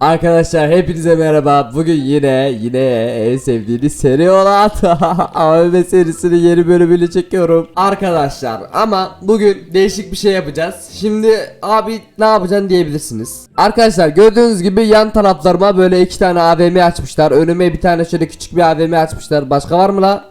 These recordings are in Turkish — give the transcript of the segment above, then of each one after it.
Arkadaşlar hepinize merhaba. Bugün yine yine en sevdiğiniz seri olan AVM serisinin yeni bölümünü çekiyorum. Arkadaşlar ama bugün değişik bir şey yapacağız. Şimdi abi ne yapacaksın diyebilirsiniz. Arkadaşlar gördüğünüz gibi yan taraflarıma böyle iki tane AVM açmışlar. Önüme bir tane şöyle küçük bir AVM açmışlar. Başka var mı la?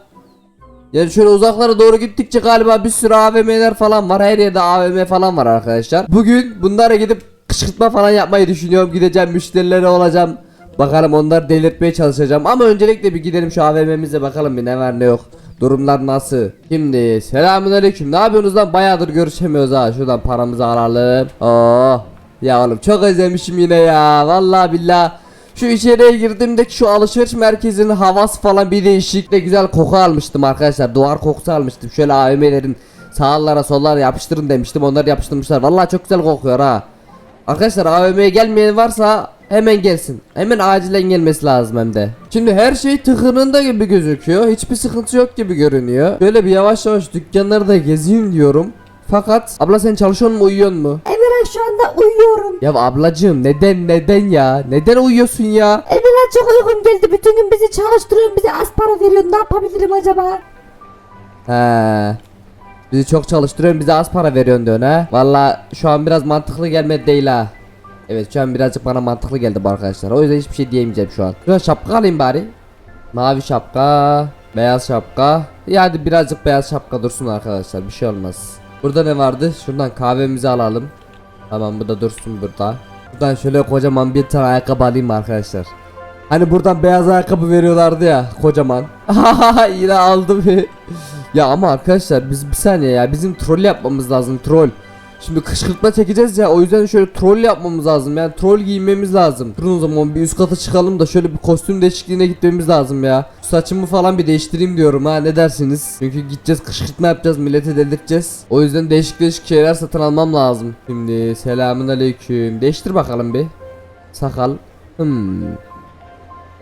Yani şöyle uzaklara doğru gittikçe galiba bir sürü AVM'ler falan var. Her yerde AVM falan var arkadaşlar. Bugün bunlara gidip kışkırtma falan yapmayı düşünüyorum. Gideceğim müşterilere olacağım. Bakalım onları delirtmeye çalışacağım. Ama öncelikle bir gidelim şu AVM'mize bakalım bir ne var ne yok. Durumlar nasıl? Şimdi selamünaleyküm. Ne yapıyorsunuz lan? Bayağıdır görüşemiyoruz ha. Şuradan paramızı alalım. Oh. Ya oğlum çok özlemişim yine ya. Vallahi billahi. Şu içeriye girdiğimdeki şu alışveriş merkezinin havası falan bir değişik de güzel koku almıştım arkadaşlar. Duvar kokusu almıştım. Şöyle AVM'lerin sağlara sollara yapıştırın demiştim. Onları yapıştırmışlar. Vallahi çok güzel kokuyor ha. Arkadaşlar AVM'ye gelmeyen varsa hemen gelsin. Hemen acilen gelmesi lazım hem de. Şimdi her şey tıkırında gibi gözüküyor. Hiçbir sıkıntı yok gibi görünüyor. Böyle bir yavaş yavaş dükkanları da gezeyim diyorum. Fakat abla sen çalışıyor mu uyuyor mu? Emirhan şu anda uyuyorum. Ya ablacığım neden neden ya? Neden uyuyorsun ya? Emirhan çok uygun geldi. Bütün gün bizi çalıştırıyor, bize az para veriyor. Ne yapabilirim acaba? He. Bizi çok çalıştırıyorsun bize az para veriyorsun diyorsun ha. Valla şu an biraz mantıklı gelmedi değil ha. Evet şu an birazcık bana mantıklı geldi bu arkadaşlar. O yüzden hiçbir şey diyemeyeceğim şu an. Şuradan şapka alayım bari. Mavi şapka, beyaz şapka. Ya hadi birazcık beyaz şapka dursun arkadaşlar bir şey olmaz. Burada ne vardı? Şuradan kahvemizi alalım. Tamam bu da dursun burada. Buradan şöyle kocaman bir tane ayakkabı alayım arkadaşlar. Hani buradan beyaz ayakkabı veriyorlardı ya kocaman. Yine aldım. ya ama arkadaşlar biz bir saniye ya bizim troll yapmamız lazım troll. Şimdi kışkırtma çekeceğiz ya o yüzden şöyle troll yapmamız lazım yani troll giyinmemiz lazım. Durun o zaman bir üst kata çıkalım da şöyle bir kostüm değişikliğine gitmemiz lazım ya. Saçımı falan bir değiştireyim diyorum ha ne dersiniz? Çünkü gideceğiz kışkırtma yapacağız millete delirteceğiz. O yüzden değişik değişik şeyler satın almam lazım. Şimdi selamun aleyküm. Değiştir bakalım bir. Sakal. Hmm.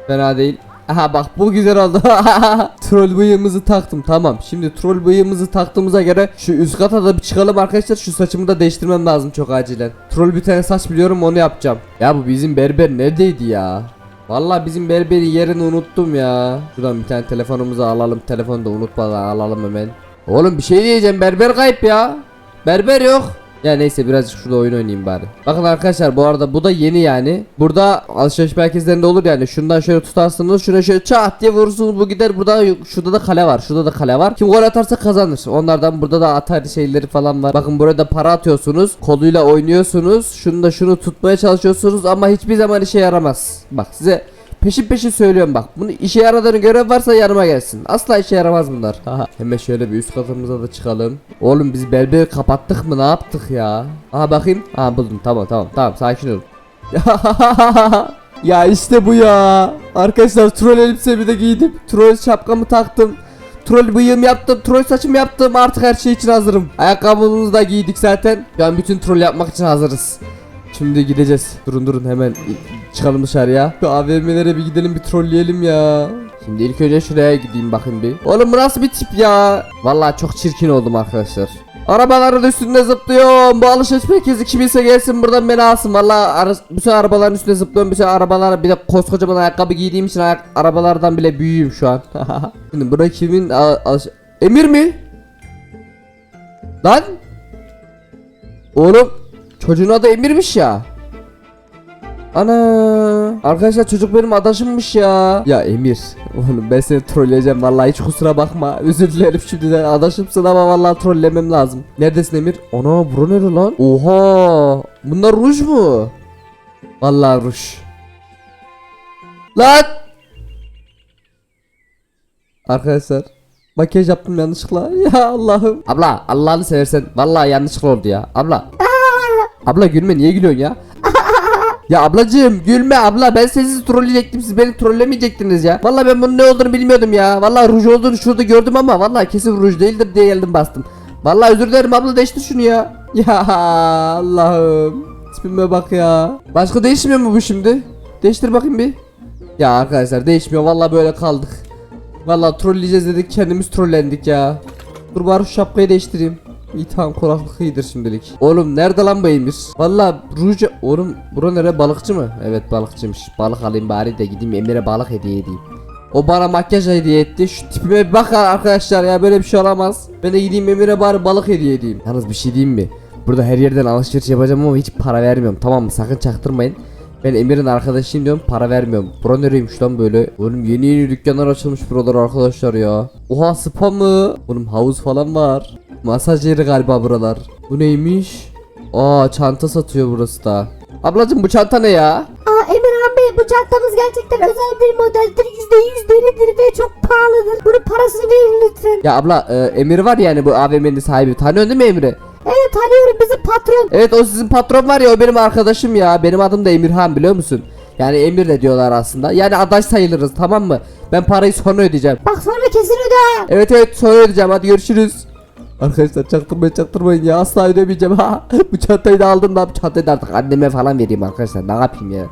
Fena değil. Aha bak bu güzel oldu. troll bıyığımızı taktım tamam. Şimdi troll bıyığımızı taktığımıza göre şu üst kata da bir çıkalım arkadaşlar. Şu saçımı da değiştirmem lazım çok acilen. Troll bir tane saç biliyorum onu yapacağım. Ya bu bizim berber neredeydi ya? Vallahi bizim berberin yerini unuttum ya. Şuradan bir tane telefonumuzu alalım. Telefonu da unutmadan alalım hemen. Oğlum bir şey diyeceğim berber kayıp ya. Berber yok. Ya neyse birazcık şurada oyun oynayayım bari. Bakın arkadaşlar bu arada bu da yeni yani. Burada alışveriş merkezlerinde olur yani. Şundan şöyle tutarsınız. Şuna şöyle çat diye vurursunuz bu gider. Burada şurada da kale var. Şurada da kale var. Kim gol atarsa kazanır. Onlardan burada da atar şeyleri falan var. Bakın burada para atıyorsunuz. Koluyla oynuyorsunuz. Şunu da şunu tutmaya çalışıyorsunuz ama hiçbir zaman işe yaramaz. Bak size Peşin peşin söylüyorum bak. Bunu işe yaradığını gören varsa yanıma gelsin. Asla işe yaramaz bunlar. Hemen şöyle bir üst katımıza da çıkalım. Oğlum biz berberi kapattık mı? Ne yaptık ya? Aha bakayım. Aha buldum. Tamam tamam tamam sakin olun. ya işte bu ya. Arkadaşlar troll elbisemi de giydim. Troll şapkamı taktım. Troll bıyığımı yaptım, troll saçımı yaptım. Artık her şey için hazırım. Ayakkabımızı da giydik zaten. An bütün troll yapmak için hazırız. Şimdi gideceğiz. Durun durun hemen çıkalım dışarıya. Şu AVM'lere bir gidelim bir trolleyelim ya. Şimdi ilk önce şuraya gideyim bakın bir. Oğlum bu nasıl bir tip ya? Vallahi çok çirkin oldum arkadaşlar. Arabaların üstünde zıplıyorum. Bu alışveriş merkezi kimse gelsin buradan beni alsın. Vallahi ara, bütün arabaların üstünde zıplıyorum. Bütün arabalar bir de koskocaman ayakkabı giydiğim için ayak, arabalardan bile büyüğüm şu an. Şimdi bura kimin? Emir mi? Lan? Oğlum çocuğun adı Emir'miş ya. Ana arkadaşlar çocuk benim adaşımmış ya. Ya Emir oğlum ben seni trolleyeceğim vallahi hiç kusura bakma. Özür dilerim şimdiden adaşımsın ama vallahi trollemem lazım. Neredesin Emir? Ana bura nere lan? Oha bunlar ruj mu? Vallahi ruj. Lan! Arkadaşlar makyaj yaptım yanlışlıkla. Ya Allah'ım. Abla Allah'ını seversen vallahi yanlışlıkla oldu ya. Abla. Abla gülme niye gülüyorsun ya? Ya ablacığım gülme abla ben sizi trolleyecektim siz beni trollemeyecektiniz ya. Vallahi ben bunun ne olduğunu bilmiyordum ya. Vallahi ruj olduğunu şurada gördüm ama vallahi kesin ruj değildir diye geldim bastım. Vallahi özür dilerim abla değiştir şunu ya. Ya Allah'ım. Tipime bak ya. Başka değişmiyor mu bu şimdi? Değiştir bakayım bir. Ya arkadaşlar değişmiyor vallahi böyle kaldık. Vallahi trolleyeceğiz dedik kendimiz trollendik ya. Dur bari şu şapkayı değiştireyim. İyi tamam kulaklık şimdilik. Oğlum nerede lan bu Emir? Valla ruj... Oğlum bura nere balıkçı mı? Evet balıkçıymış. Balık alayım bari de gideyim Emir'e balık hediye edeyim. O bana makyaj hediye etti. Şu tipime bir bakın arkadaşlar ya böyle bir şey olamaz. Ben de gideyim Emir'e bari balık hediye edeyim. Yalnız bir şey diyeyim mi? Burada her yerden alışveriş yapacağım ama hiç para vermiyorum. Tamam mı? Sakın çaktırmayın. Ben Emir'in arkadaşıyım diyorum para vermiyorum. Bura nereymiş lan böyle? Oğlum yeni yeni dükkanlar açılmış buralar arkadaşlar ya. Oha spa mı? Oğlum havuz falan var. Masaj yeri galiba buralar. Bu neymiş? Aa çanta satıyor burası da. Ablacım bu çanta ne ya? Aa Emirhan Bey bu çantamız gerçekten özel bir modeldir. %100 deridir ve çok pahalıdır. Bunun parasını verin lütfen. Ya abla e, Emir var yani bu AVM'nin sahibi. Tanıyorsun değil mi Emir'i? Evet tanıyorum bizim patron. Evet o sizin patron var ya o benim arkadaşım ya. Benim adım da Emirhan biliyor musun? Yani Emir de diyorlar aslında. Yani adaş sayılırız tamam mı? Ben parayı sonra ödeyeceğim. Bak sonra kesin öde. Evet evet sonra ödeyeceğim hadi görüşürüz. Arkadaşlar çaktırmayın çaktırmayın ya asla ödemeyeceğim ha. bu çantayı da aldım da bu çantayı da artık anneme falan vereyim arkadaşlar ne yapayım ya.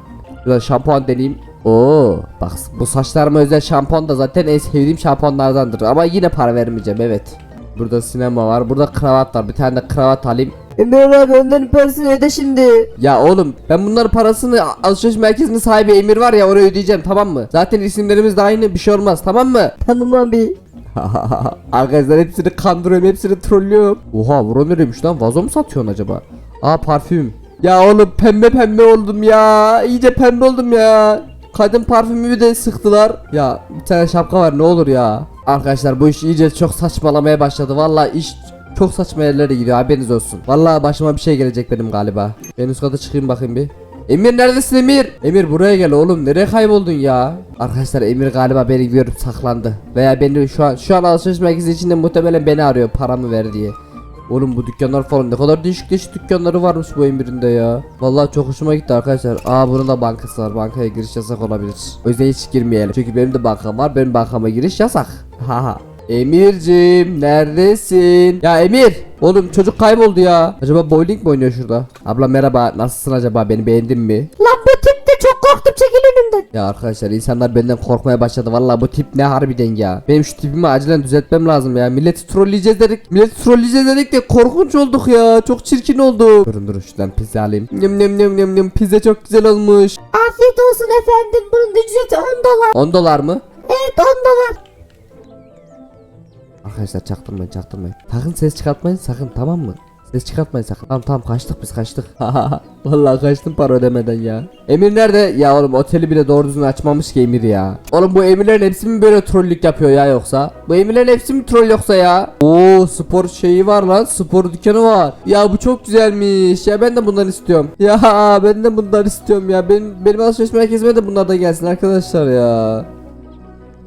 Biraz şampuan deneyeyim. Oo bak bu saçlarıma özel şampuan da zaten en sevdiğim şampuanlardandır ama yine para vermeyeceğim evet. Burada sinema var burada kravat var bir tane de kravat alayım. Emirhan önden parasını öde şimdi. Ya oğlum ben bunların parasını alışveriş merkezinin sahibi Emir var ya oraya ödeyeceğim tamam mı? Zaten isimlerimiz de aynı bir şey olmaz tamam mı? Tamam abi. Arkadaşlar hepsini kandırıyorum hepsini trollüyorum. Oha bura nereymiş lan vazo mu satıyorsun acaba? Aa parfüm. Ya oğlum pembe pembe oldum ya. İyice pembe oldum ya. Kadın parfümümü de sıktılar. Ya bir tane şapka var ne olur ya. Arkadaşlar bu iş iyice çok saçmalamaya başladı. Vallahi iş çok saçma yerlere gidiyor haberiniz olsun. Vallahi başıma bir şey gelecek benim galiba. Ben üst kata çıkayım bakayım bir. Emir neredesin Emir? Emir buraya gel oğlum nereye kayboldun ya? Arkadaşlar Emir galiba beni görüp saklandı. Veya beni şu an şu an alışveriş merkezi içinde muhtemelen beni arıyor paramı ver diye. Oğlum bu dükkanlar falan ne kadar değişik değişik dükkanları varmış bu Emir'in de ya. Vallahi çok hoşuma gitti arkadaşlar. Aa bunun da bankası var. Bankaya giriş yasak olabilir. O yüzden hiç girmeyelim. Çünkü benim de bankam var. Benim bankama giriş yasak. Haha. Emir'cim neredesin? Ya Emir Oğlum çocuk kayboldu ya Acaba bowling mi oynuyor şurada? Abla merhaba nasılsın acaba beni beğendin mi? Lan bu tip korktum çekil önümden. Ya arkadaşlar insanlar benden korkmaya başladı Vallahi bu tip ne harbiden ya Benim şu tipimi acilen düzeltmem lazım ya Milleti trolleyeceğiz dedik Milleti trolleyeceğiz dedik de korkunç olduk ya Çok çirkin oldu Durun durun şuradan pizza alayım Nem nem nem nem nem Pizza çok güzel olmuş Afiyet olsun efendim. Bunun ücreti 10 dolar. 10 dolar mı? Evet 10 dolar. Arkadaşlar çaktırmayın çaktırmayın. Sakın ses çıkartmayın sakın tamam mı? Ses çıkartmayın. Tamam tamam kaçtık biz kaçtık. Vallahi kaçtım para ödemeden ya. Emir nerede? Ya oğlum oteli bile doğru düzgün açmamış ki Emir ya. Oğlum bu emirlerin hepsi mi böyle trollük yapıyor ya yoksa? Bu emirlerin hepsi mi troll yoksa ya? Oo spor şeyi var lan. Spor dükkanı var. Ya bu çok güzelmiş. Ya ben de bundan istiyorum. Ya ben de bundan istiyorum ya. Benim, benim alışveriş merkezime de bunlardan gelsin arkadaşlar ya.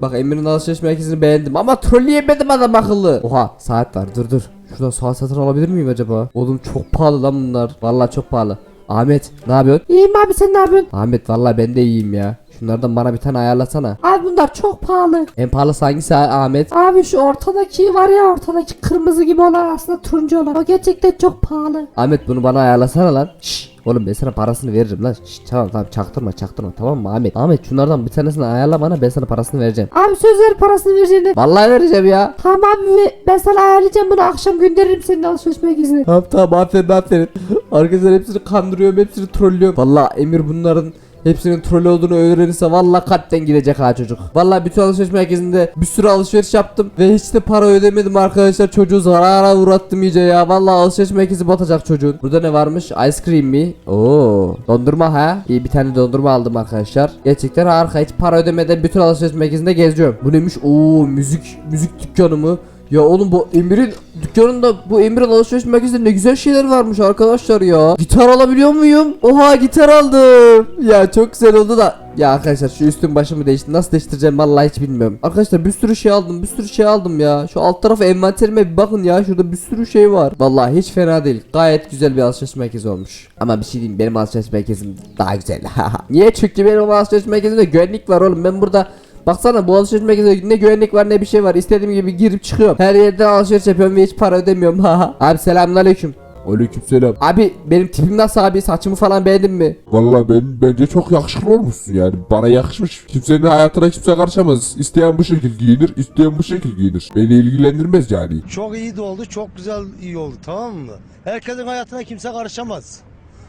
Bak Emir'in alışveriş merkezini beğendim ama trolleyemedim adam akıllı. Oha saat var dur dur. Şuradan saat satın alabilir miyim acaba? Oğlum çok pahalı lan bunlar. Vallahi çok pahalı. Ahmet ne yapıyorsun? İyiyim abi sen ne yapıyorsun? Ahmet vallahi ben de iyiyim ya. Şunlardan bana bir tane ayarlasana. Abi bunlar çok pahalı. En pahalısı hangisi ha- Ahmet? Abi şu ortadaki var ya ortadaki kırmızı gibi olan aslında turuncu olan. O gerçekten çok pahalı. Ahmet bunu bana ayarlasana lan. Şşş. Oğlum ben sana parasını veririm lan. Şşş tamam tamam çaktırma çaktırma tamam mı Ahmet? Ahmet şunlardan bir tanesini ayarla bana ben sana parasını vereceğim. Abi söz ver parasını vereceğini. Vallahi vereceğim ya. Tamam abi ben sana ayarlayacağım bunu akşam gönderirim senin alışveriş merkezine. Tamam tamam aferin aferin. Arkadaşlar hepsini kandırıyorum hepsini trollüyorum. Valla Emir bunların hepsinin troll olduğunu öğrenirse valla kalpten gidecek ha çocuk. Valla bütün alışveriş merkezinde bir sürü alışveriş yaptım ve hiç de para ödemedim arkadaşlar. Çocuğu zarara uğrattım iyice ya. Valla alışveriş merkezi batacak çocuğun. Burada ne varmış? Ice cream mi? Oo, dondurma ha. İyi bir tane dondurma aldım arkadaşlar. Gerçekten harika. Hiç para ödemeden bütün alışveriş merkezinde geziyorum. Bu neymiş? Oo, müzik müzik dükkanı mı? Ya oğlum bu Emir'in dükkanında bu Emir'in alışveriş merkezinde ne güzel şeyler varmış arkadaşlar ya. Gitar alabiliyor muyum? Oha gitar aldım. Ya çok güzel oldu da. Ya arkadaşlar şu üstüm başımı değişti. Nasıl değiştireceğim vallahi hiç bilmiyorum. Arkadaşlar bir sürü şey aldım. Bir sürü şey aldım ya. Şu alt tarafı envanterime bir bakın ya. Şurada bir sürü şey var. Vallahi hiç fena değil. Gayet güzel bir alışveriş merkezi olmuş. Ama bir şey diyeyim benim alışveriş merkezim daha güzel. Niye? Çünkü benim alışveriş merkezimde güvenlik var oğlum. Ben burada Baksana bu alışveriş merkezinde ne güvenlik var ne bir şey var. İstediğim gibi girip çıkıyorum. Her yerde alışveriş yapıyorum ve hiç para ödemiyorum. Abi selamünaleyküm. Aleykümselam. Abi benim tipim nasıl abi saçımı falan beğendin mi? Vallahi ben bence çok yakışıklı olmuşsun yani. Bana yakışmış. Kimsenin hayatına kimse karışamaz. İsteyen bu şekil giyinir, isteyen bu şekil giyinir. Beni ilgilendirmez yani. Çok iyi de oldu, çok güzel iyi oldu tamam mı? Herkesin hayatına kimse karışamaz.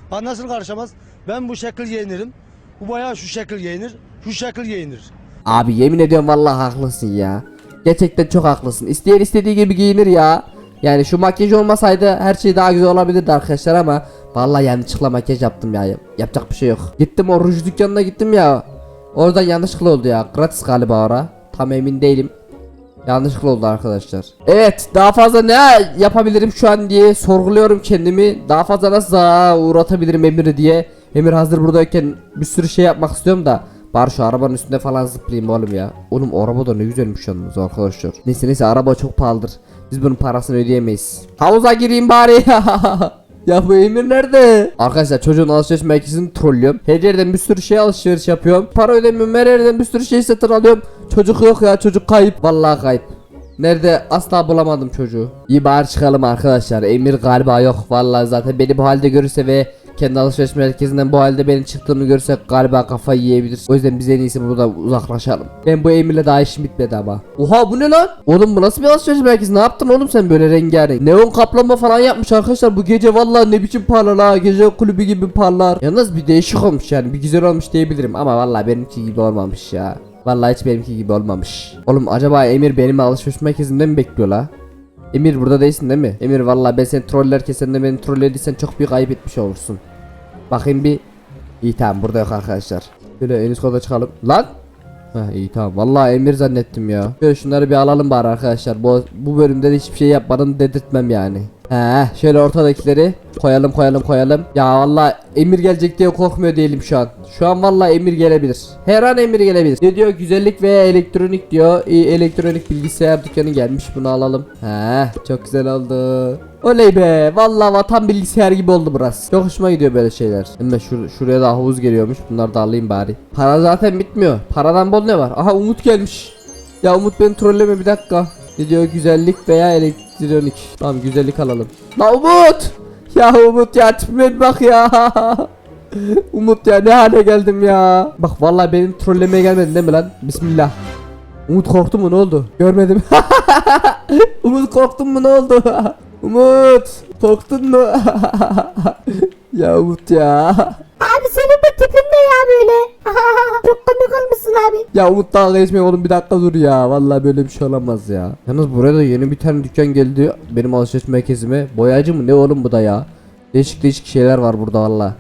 Ha nasıl karışamaz? Ben bu şekil giyinirim. Bu bayağı şu şekil giyinir, şu şekil giyinir. Abi yemin ediyorum vallahi haklısın ya. Gerçekten çok haklısın. İsteyen istediği gibi giyinir ya. Yani şu makyaj olmasaydı her şey daha güzel olabilirdi arkadaşlar ama vallahi yanlışlıkla makyaj yaptım ya. Yapacak bir şey yok. Gittim o ruj dükkanına gittim ya. Oradan yanlışlıkla oldu ya. Gratis galiba ora. Tam emin değilim. Yanlışlıkla oldu arkadaşlar. Evet daha fazla ne yapabilirim şu an diye sorguluyorum kendimi. Daha fazla nasıl uğratabilirim Emir'i diye. Emir hazır buradayken bir sürü şey yapmak istiyorum da. Bari şu arabanın üstünde falan zıplayayım oğlum ya. Oğlum araba da ne güzelmiş yalnız arkadaşlar. Neyse neyse araba çok pahalıdır. Biz bunun parasını ödeyemeyiz. Havuza gireyim bari Ya bu Emir nerede? Arkadaşlar çocuğun alışveriş merkezini trollüyorum. Her yerden bir sürü şey alışveriş yapıyorum. Para ödemiyorum her yerden bir sürü şey satın alıyorum. Çocuk yok ya çocuk kayıp. Vallahi kayıp. Nerede asla bulamadım çocuğu. İyi bari çıkalım arkadaşlar. Emir galiba yok. Vallahi zaten beni bu halde görürse ve kendi alışveriş merkezinden bu halde benim çıktığımı görürse galiba kafayı yiyebilir. O yüzden biz en iyisi buradan uzaklaşalım. Ben bu Emir'le daha işim bitmedi ama. Oha bu ne lan? Oğlum bu nasıl bir alışveriş merkezi? Ne yaptın oğlum sen böyle rengarenk? Neon kaplama falan yapmış arkadaşlar. Bu gece vallahi ne biçim parlar ha. Gece kulübü gibi parlar. Yalnız bir değişik olmuş yani. Bir güzel olmuş diyebilirim ama vallahi benimki gibi olmamış ya. Vallahi hiç benimki gibi olmamış. Oğlum acaba Emir benim alışveriş merkezinde mi bekliyor la? Emir burada değilsin değil mi? Emir vallahi ben seni trollerken sen de beni trollediysen çok büyük ayıp etmiş olursun. Bakayım bir. İyi tamam burada yok arkadaşlar. Böyle en üst kata çıkalım. Lan! Ha iyi tamam. Vallahi Emir zannettim ya. Şöyle şunları bir alalım bari arkadaşlar. Bu, bu bölümde de hiçbir şey yapmadım dedirtmem yani. He şöyle ortadakileri koyalım koyalım koyalım. Ya vallahi Emir gelecek diye korkmuyor değilim şu an. Şu an vallahi Emir gelebilir. Her an Emir gelebilir. Ne diyor güzellik veya elektronik diyor. İyi elektronik bilgisayar dükkanı gelmiş bunu alalım. He çok güzel oldu. Oley be vallahi vatan bilgisayar gibi oldu burası. Çok hoşuma gidiyor böyle şeyler. Hemen şur şuraya da havuz geliyormuş. Bunları da alayım bari. Para zaten bitmiyor. Paradan bol ne var? Aha Umut gelmiş. Ya Umut beni trolleme bir dakika. Ne güzellik veya elektronik. Tamam güzellik alalım. La Umut! Ya Umut ya tipime bak ya. Umut ya ne hale geldim ya. Bak vallahi benim trollemeye gelmedin değil mi lan? Bismillah. Umut korktu mu ne oldu? Görmedim. Umut korktun mu ne oldu? Umut korktun mu? ya Umut ya. Abi senin bu tipin ya böyle? Çok komik olmuşsun abi. Ya Umut dalga geçme oğlum bir dakika dur ya. Vallahi böyle bir şey olamaz ya. Yalnız buraya da yeni bir tane dükkan geldi. Benim alışveriş merkezime. Boyacı mı ne oğlum bu da ya. Değişik değişik şeyler var burada valla.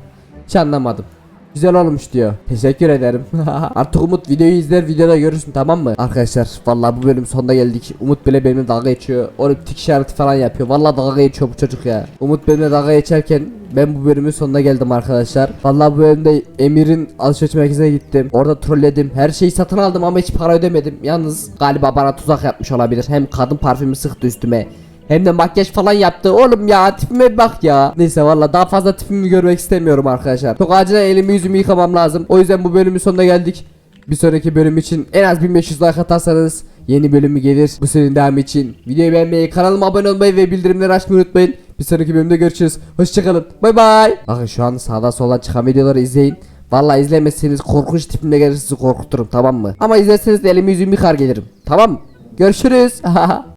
Hiç anlamadım. Güzel olmuş diyor. Teşekkür ederim. Artık Umut videoyu izler videoda görürsün tamam mı? Arkadaşlar vallahi bu bölüm sonuna geldik. Umut bile benimle dalga geçiyor. Oğlum tik işareti falan yapıyor. Vallahi dalga geçiyor bu çocuk ya. Umut benimle dalga geçerken ben bu bölümün sonuna geldim arkadaşlar. Vallahi bu bölümde Emir'in alışveriş merkezine gittim. Orada trolledim. Her şeyi satın aldım ama hiç para ödemedim. Yalnız galiba bana tuzak yapmış olabilir. Hem kadın parfümü sıktı üstüme. Hem de makyaj falan yaptı. Oğlum ya tipime bak ya. Neyse valla daha fazla tipimi görmek istemiyorum arkadaşlar. Çok acilen elimi yüzümü yıkamam lazım. O yüzden bu bölümün sonuna geldik. Bir sonraki bölüm için en az 1500 like atarsanız yeni bölümü gelir. Bu serinin devamı için videoyu beğenmeyi, kanalıma abone olmayı ve bildirimleri açmayı unutmayın. Bir sonraki bölümde görüşürüz. Hoşçakalın. Bay bay. Bakın şu an sağda solda çıkan videoları izleyin. Vallahi izlemezseniz korkunç tipimle gelir sizi korkuturum tamam mı? Ama izlerseniz de elimi yüzümü yıkar gelirim. Tamam mı? Görüşürüz.